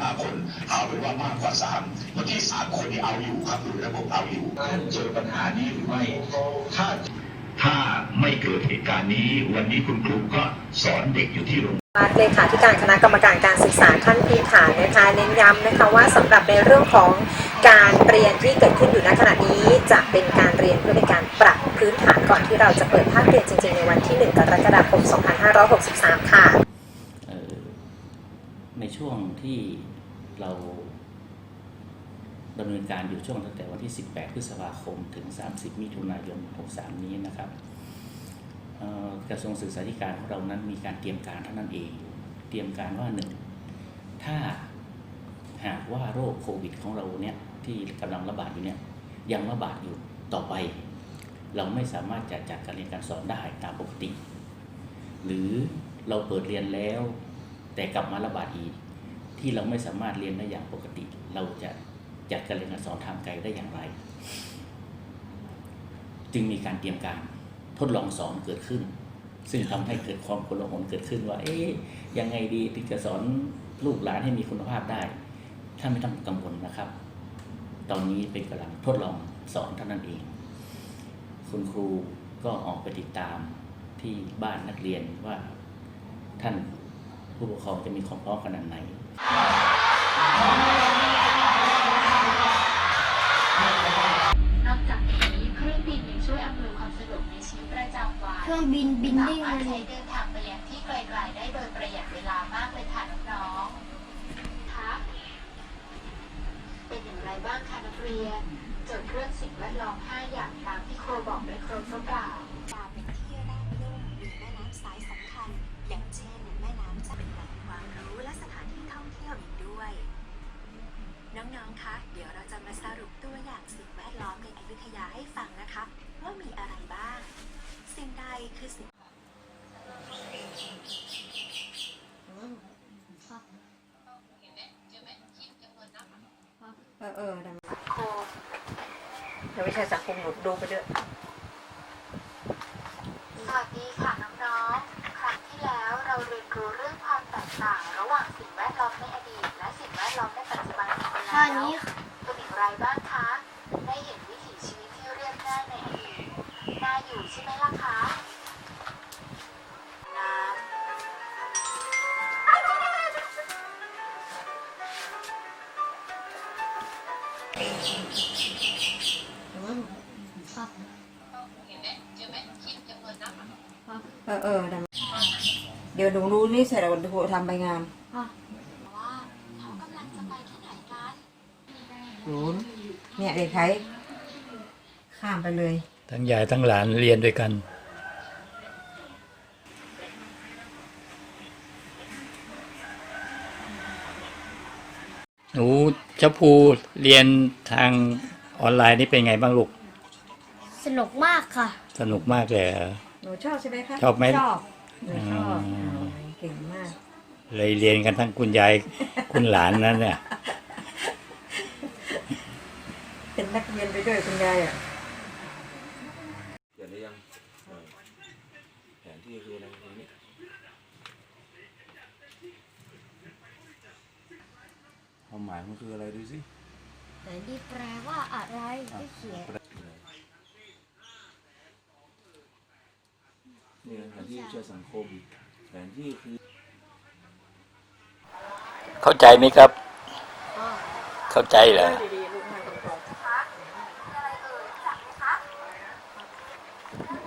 ห้าคนเอาเป็นว่ามากกว่าสามเมื่อกี้สามคนนี่เอาอยู่ครับหรือระบบเอาอยู่ท่านเจอปัญหานี้หรือไม่ถ้าถ้าไม่เกิดเหตุการณ์นี้ วันนี้คุณครูก็สอนเด็กอยู่ที่โรงเลขาธิการคณะกรรมการการศึกษาขั้นพื้นฐานนะคะเน้นย้ำนะคะว่าสำหรับในเรื่องของการเรียนที่เกิดขึ้นอยู่ณขณะนี้จะเป็นการเรียนเพื่อเป็นการปรับพื้นฐานก่อนที่เราจะเปิดภาคเรียนจริงๆ ในวันที่ 1 กรกฎาคม 2563 ค่ะเอ่อใน ช่วงที่เราดำเนินการอยู่ช่วงตั้งแต่วันที่ 18 พฤษภาคม ถึง 30 มิถุนายน 63 นี้นะครับกระทรวงศึกษาธิการของเรานั้นมีการเตรียมการเท่านั้นเอง เตรียมการว่าหนึ่งถ้าหากว่าโรคโควิดของเราเนี่ยที่กำลังระบาดอยู่เนี่ยยังระบาดอยู่ต่อไป เราไม่สามารถจะจัดการเรียนการสอนได้ตามปกติ หรือเราเปิดเรียนแล้ว แต่กลับมาระบาดอีก ที่เราไม่สามารถเรียนได้อย่างปกติ เราจะจัดการเรียนการสอนทางไกลได้อย่างไร จึงมีการเตรียมการทดลองสอนเกิดขึ้น ซึ่งทำให้เกิดความโกลาหลเกิดขึ้นว่า เอ๊ยยังไงดีถึงจะสอนลูกหลานให้มีคุณภาพได้ท่านไม่ต้องกังวลนะครับ ตอนนี้เป็นกำลังทดลองสอนเท่านั้นเอง คุณครูก็ออกไปติดตามที่บ้านนักเรียนว่าท่านผู้ปกครองจะมีความพร้อมขนาดไหน นอกจากนี้เครื่องบินยังช่วยอำนวยความสะดวกในชีวิตประจำวันเครื่องบินบินได้สาไงมารถใช้เดินทางไปยังที่ไกลๆได้โดยประหยัดเวลามากเลยค่ะน้องๆคะเป็นอย่างไรบ้างคะนักเรียน จดเรื่องสิ่งแวดล้อม 5 อย่างตามที่ครูบอกได้ครบหรือเป คือสิ่งเออเออดังเดี๋ยววิชาสังคมหนูดูไปด้วย สวัสดีค่ะน้องๆ ครั้งที่แล้วเราเรียนรู้เรื่องความแตกต่าง ระหว่างสิ่งแวดล้อมในอดีต และสิ่งแวดล้อมในปัจจุบันกันไปข้อแล้วนี้เป็นอย่างไรบ้างคะ ได้เห็นวิถีชีวิตที่เรียบง่ายในอดีตน่าอยู่ใช่ไหมล่ะคะ เออเออดังเดี๋ยวหนูรู้นี่เสร็จแล้วหนูทำใบงานว่าเขากำลังจะไปที่ไหนกันหนูเนี่ยเด็กไทยข้ามไปเลย ทั้งยายทั้งหลานเรียนด้วยกัน หนูเจ้าภูเรียนทางออนไลน์นี่เป็นไงบ้างลูก สนุกมากค่ะ สนุกมากเลยเหรอ หนูชอบใช่ไหมคะชอบไหมชอบหนูชอบอืมอ๋อเก่งมาก เลยเรียนกันทั้งคุณยาย คุณหลานนั่นเนี่ย เป็นนักเรียนไปด้วยคุณยายอะ เขียนได้ยังเออแผนที่คืออะไรตรงนี้ความหมายมันคืออะไรดูสิ แต่นี่แปลว่าอะไรที่เขียน นี่แผนที่เชื่อสังคม แผนที่คือ เข้าใจไหมครับ เข้าใจเหรอ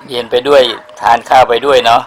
เรียนไปด้วยทานข้าวไปด้วยเนาะ